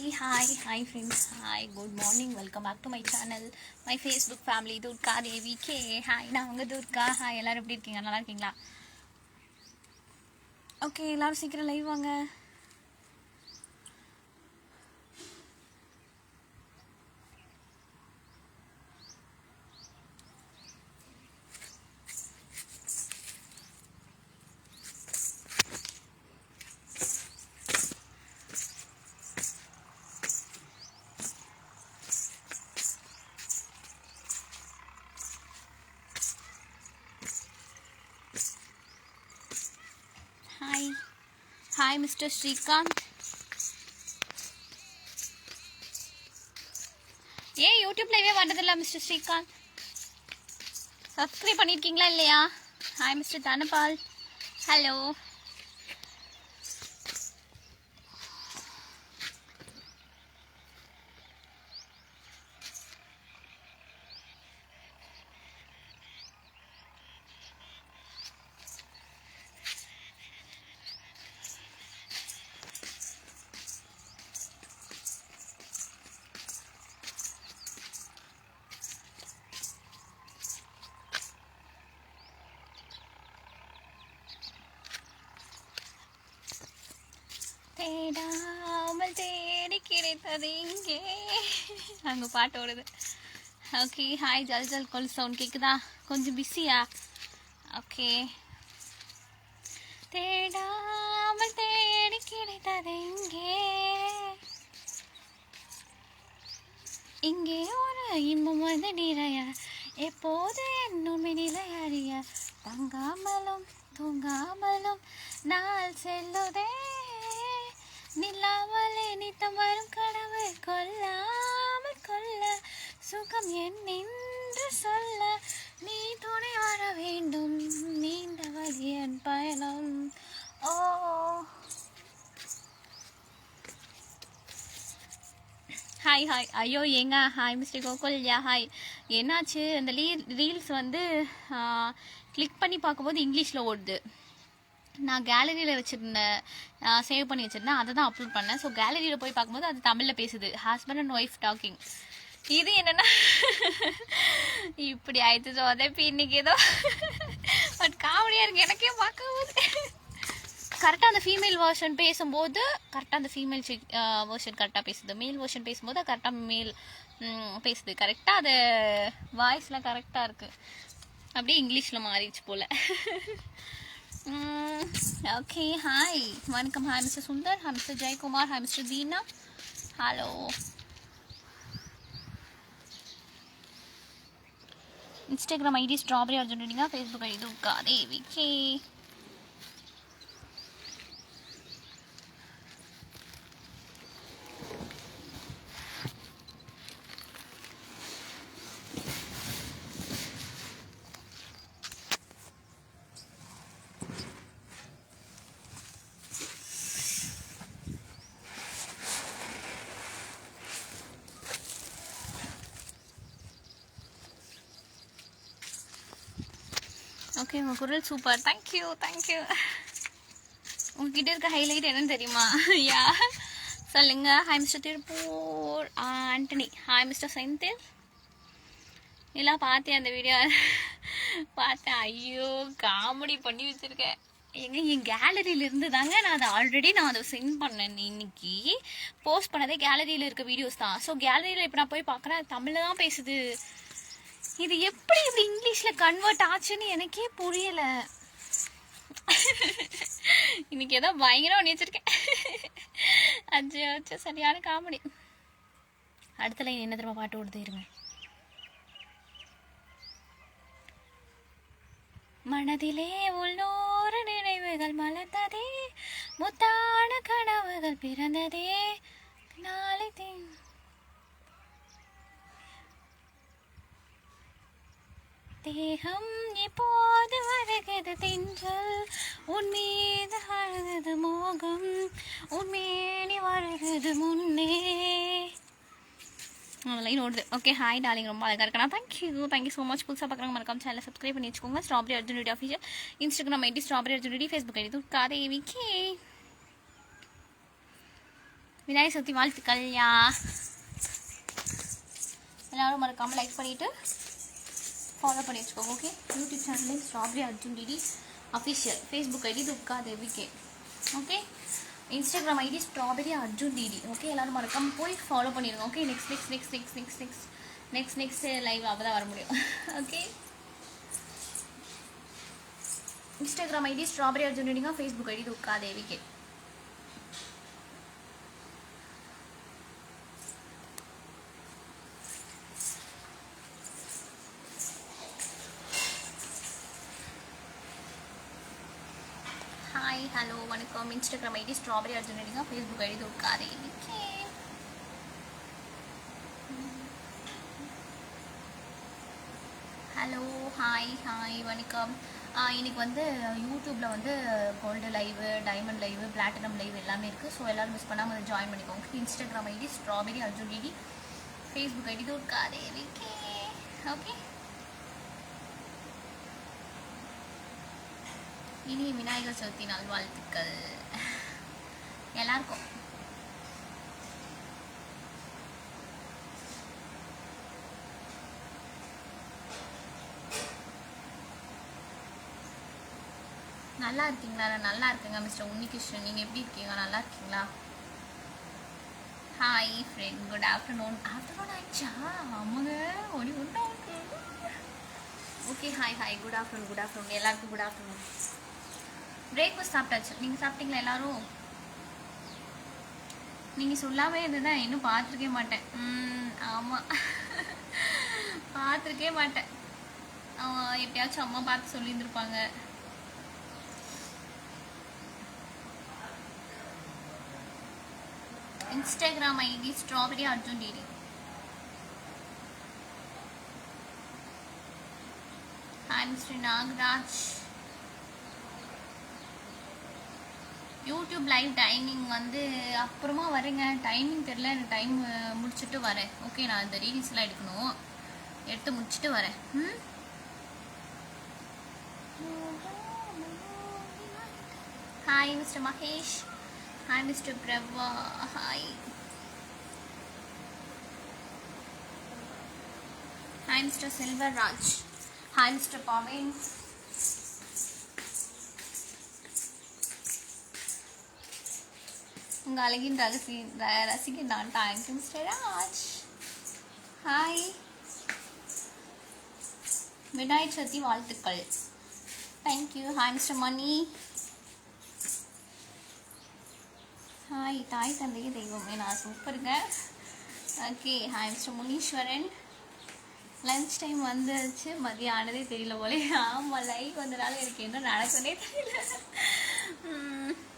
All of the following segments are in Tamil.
Hi hi hi friends hi good morning welcome back to my channel my Facebook family Durga Devi K hi நான் உங்கள் துர்கா ஹாய் எல்லாரும் எப்படி இருக்கீங்க? நல்லா இருக்கீங்களா? ஓகே எல்லாரும் சீக்கிரம் லைவ் வாங்க ஹாய் ஹாய் மிஸ்டர் ஸ்ரீகாந்த் ஏன் யூடியூப்லவே வந்ததில்ல மிஸ்டர் ஸ்ரீகாந்த் சப்ஸ்கிரைப் பண்ணியிருக்கீங்களா இல்லையா? Hi mister Dhanapal. ஹலோ தேடாமல் தேடி இங்கே அங்கே பாட்டு வருது ஓகே ஹாய் ஜல் ஜல் கொல் சவுண்ட் கேட்குதா கொஞ்சம் பிஸியா ஓகே தேடாமல் தேடி கிடைத்தது இங்கே இங்கே ஒரு இன்பம் வந்து நிறைய. எப்போது என்னுமே நிலை அறிய தங்காமலும் தூங்காமலும் நாள் செல்லுதே. ஹாய் ஹாய் ஐயோ ஏங்க? Hi mister Gokul ya hi என்னாச்சு? அந்த லீ ரீல்ஸ் வந்து கிளிக் பண்ணி பார்க்கும்போது இங்கிலீஷில் ஓடுது. நான் கேலரியில் வச்சுருந்தேன். சேவ் பண்ணி வச்சுருந்தேன். அதை தான் அப்லோட் பண்ணேன். ஸோ கேலரியில் போய் பார்க்கும்போது அது தமிழில் பேசுது. ஹஸ்பண்ட் அண்ட் ஒய்ஃப் டாக்கிங் இது என்னென்னா இப்படி ஆயிடுச்சு. ஸோ அதே இன்னைக்கு ஏதோ பட் காமெடியாக இருக்கு. எனக்கே பார்க்கும்போது. கரெக்டாக அந்த ஃபீமேல் வேர்ஷன் பேசும்போது கரெக்டாக அந்த ஃபீமேல் வேர்ஷன் கரெக்டாக பேசுது. மேல் வேர்ஷன் பேசும்போது கரெக்டாக மேல் பேசுது. கரெக்டாக அது வாய்ஸில் கரெக்டாக இருக்குது அப்படியே இங்கிலீஷில் மாறிடுச்சு போல். ஓகே ஹாய் வணக்கம். Hi mister Sundar hi mister Jayakumar hi mister Deena hello Instagram ID strawberry Arjun Facebook ID Durga Devi K okay உங்கள் குரல் சூப்பர் தேங்க்யூ தேங்க்யூ உங்ககிட்ட இருக்க ஹைலைட் என்னன்னு தெரியுமா? யா சொல்லுங்க. Hi mister Tiruppur Antony hi mister Senthil எல்லாம் பார்த்தேன் அந்த வீடியோ பார்த்தேன். ஐயோ காமெடி பண்ணி வச்சுருக்கேன். எங்க என் கேலரியில இருந்து தாங்க நான் அதை ஆல்ரெடி நான் அதை சென்ட் பண்ணேன் இன்னைக்கு. போஸ்ட் பண்ணதே கேலரியில் இருக்க வீடியோஸ் தான். ஸோ கேலரியில் இப்போ நான் போய் பார்க்குறேன். தமிழில் தான் பேசுது. இது எப்படி இப்படி இங்கிலீஷ்ல கன்வெர்ட் ஆச்சுன்னு எனக்கே புரியல. இன்னைக்கு ஏதோ பயங்கரம் ஒன்று வச்சிருக்கேன். அஞ்சு வச்சு சரியான காமெடி அடுத்த லைன் என்ன திரும்ப பாட்டு ஓடுது இருங்க. மனதிலே உள்ளோர நினைவுகள் மலர்ந்ததே முத்தான கனவுகள் பிறந்ததே நாளை தேகம் எப்போது வருகிறது தென்றல். உன் மீது மோகம் உன் மேனி முன்னே. லைன் ஓடுது. ஓகே ஹாய் டாலிங் ரொம்ப அழகாக இருக்கணும் தேங்க்யூ தேங்க்யூ ஸோ மச் புதுசாக பார்க்குறாங்க மறக்காம சேனலை சப்ஸ்கிரைப் பண்ணி வச்சுக்கோங்க. ஸ்ட்ராபெரி அர்ஜுனிட்டி ஆஃபீஷியல் இன்ஸ்டாகிராம் ஐடி ஸ்ட்ராபெரி அர்ஜுனிட்டி ஃபேஸ்புக் ஐடி துர்கா விக்கே விநாயகர் சக்தி வாழ்த்துக்கள்யா எல்லோரும் மறக்காமல் லைக் பண்ணிவிட்டு ஃபாலோ பண்ணி வச்சுக்கோங்க okay YouTube channel strawberry Arjun DD official Facebook ID துப்கா தேவிகே okay Instagram ID strawberry Arjun DD. Okay எல்லாரும் மறக்காம போய் ஃபாலோ பண்ணிடுங்க okay next next next next next next next next live அப்போ தான் வர முடியும். Okay Instagram ID strawberry Arjun டிடிங்க Facebook ID துப்கா தேவிகே ஹாய் ஹலோ வணக்கம். இன்ஸ்டாகிராம் ஐடி ஸ்ட்ராபெரி அர்ஜுன் அடிங்க ஃபேஸ்புக் ஐடி துர்காதே. ஓகே. ஹலோ ஹாய் ஹாய் வணக்கம். இன்னைக்கு வந்து யூடியூப்பில் வந்து gold live diamond live platinum live எல்லாமே இருக்குது ஸோ எல்லோரும் மிஸ் பண்ணாமல் வந்து ஜாயின் பண்ணிக்கோங்க. Instagram ID strawberry Arjun ID Facebook ID துர்காதே. Okay. Okay. இனி விநாயகர் சதுர்த்தி நல்வாழ்த்துக்கள் எல்லாருக்கும். நல்லா இருக்கீங்களா? நான் நல்லா இருக்கேங்க மிஸ்டர் உன்னிகிருஷ்ணன். நீங்கள் எப்படி இருக்கீங்க? நல்லா இருக்கீங்களா? Hi friend good afternoon afternoon ஆயிடுச்சா? ஆமாங்க ஒடி ஒன்றா okay hi hi good afternoon good afternoon எல்லாருக்கும் குட் ஆஃப்டர்நூன் பிரேக்ஃபாஸ்ட் சாப்பிட்டாச்சு. நீங்கள் சாப்பிட்டீங்களா எல்லாரும்? நீங்கள் சொல்லாமே இருந்ததா இன்னும் பார்த்துருக்கே மாட்டேன். ம், ஆமாம் பார்த்துருக்கே மாட்டேன். அவன் எப்பயாச்சும் அம்மா பார்த்து சொல்லியிருந்துருப்பாங்க. Instagram ID strawberry Arjun DD hi mister Nagaraj YouTube live timing வந்து அப்புறமா வரேங்க. டைமிங் தெரில எனக்கு டைம் முடிச்சுட்டு வரேன். ஓகே நான் இந்த ரீல்ஸ்லாம் எடுக்கணும். எடுத்து முடிச்சுட்டு வரேன். ம்? Hi mister Mahesh hi mister Prabha hi hi mister Selvaraj hi mister Pavin உங்கள் அழகின் ரகசி ரசிக்க நான் thank you mister Raj. Hi Vinayagar Chaturthi வாழ்த்துக்கள். Thank you hi mister Mani. Hi தாய் தந்தையே தெய்வமே நான் சூப்பருங்க okay hi mister Muneeswaran. Lunch time வந்துருச்சு. மதியம் ஆனதே தெரியல போலே ஆமாம் லைவ் வந்தனால எனக்கு என்ன நடக்குன்னே தெரியல.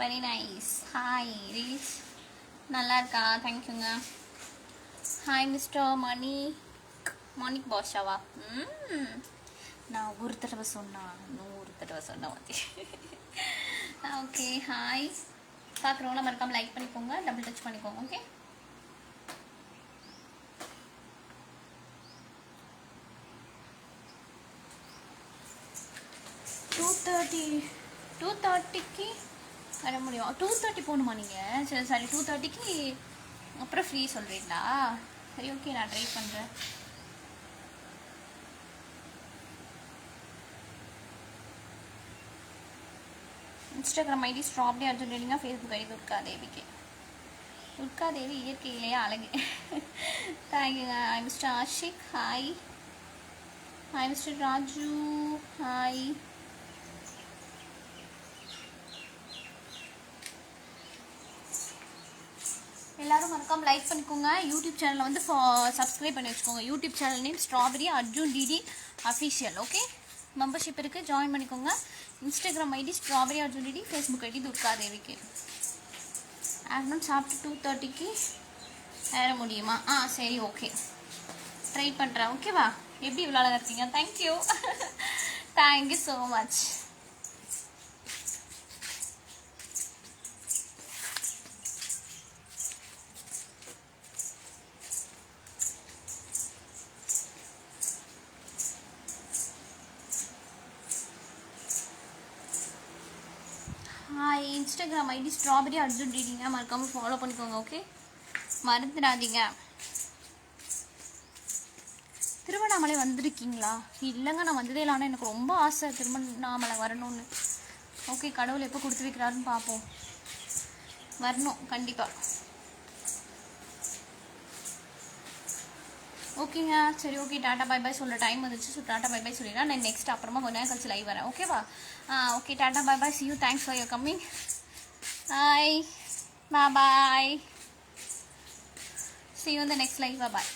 வெரி நைஸ் ஹாய் ரீல்ஸ் நல்லா இருக்கா தேங்க்யூங்க ஹாய் மிஸ்டர் மணி மானிக் பாஷாவா ம் நான் ஒரு தடவை சொன்னா நூறு தடவை சொன்ன மாதிரி. ஓகே ஹாய் பார்க்குறவங்கள மறக்காமல் லைக் பண்ணிக்கோங்க டபுள் டச் பண்ணிக்கோங்க ஓகே டூ தேர்ட்டி டூ தேர்ட்டிக்கு வர முடியும். Oh, டூ தேர்ட்டி போகணுமா நீங்கள் சரி சரி டூ தேர்ட்டிக்கு அப்புறம் ஃப்ரீ சொல்கிறீங்களா சரி ஓகே நான் ட்ரை பண்ணுறேன் இன்ஸ்டாகிராம் ஐடி ஸ்ட்ராபெரி அர்ஜுன் ரெடிங்க ஃபேஸ்புக் ஐடி துர்கா தேவிக்கு துர்கா தேவி இயற்கையிலேயே அழகு. தேங்க்யூங்க hi mister Ashik hi hi mister Raju hi எல்லாரும் மறக்காமல் லைக் பண்ணிக்கோங்க. யூடியூப் சேனலை வந்து சப்ஸ்கிரைப் பண்ணி வச்சுக்கோங்க. YouTube channel name strawberry Arjun DD official okay membership இருக்குது ஜாயின் பண்ணிக்கோங்க. Instagram ID strawberry Arjun DD Facebook ID Durga தேவிக்கு. ஆஃப்டர்நூன் சாப்பிட்டு டூ தேர்ட்டிக்கு ஏற முடியுமா? ஆ சரி ஓகே ட்ரை பண்ணுறேன் ஓகேவா எப்படி இவ்வளோ அழகாக இருக்கீங்க? Thank you thank you so much hi Instagram ID strawberry Arjun ரீடிங்க மறக்காமல் ஃபாலோ பண்ணிக்கோங்க ஓகே மறந்துடாதீங்க. திருவண்ணாமலை வந்திருக்கீங்களா? இல்லைங்க நான் வந்ததே இல்லை ஆனால் எனக்கு ரொம்ப ஆசை திருவண்ணாமலை வரணும்னு. ஓகே கடவுள் எப்போ கொடுத்து வைக்கிறாருன்னு பார்ப்போம் வரணும் கண்டிப்பாக ஓகேங்க சரி ஓகே டாட்டா பை பை சொல்கிற டைம் வந்துச்சு ஸோ டாட்டா பை பை சொல்லிடுறேன். நான் நெக்ஸ்ட் அப்புறமா கொஞ்ச நேரம் கழிச்சு லைவ் வரேன். ஓகேவா okay tata bye bye see you thanks for your coming bye bye see you இந்த நெக்ஸ்ட் லைவ் பாய்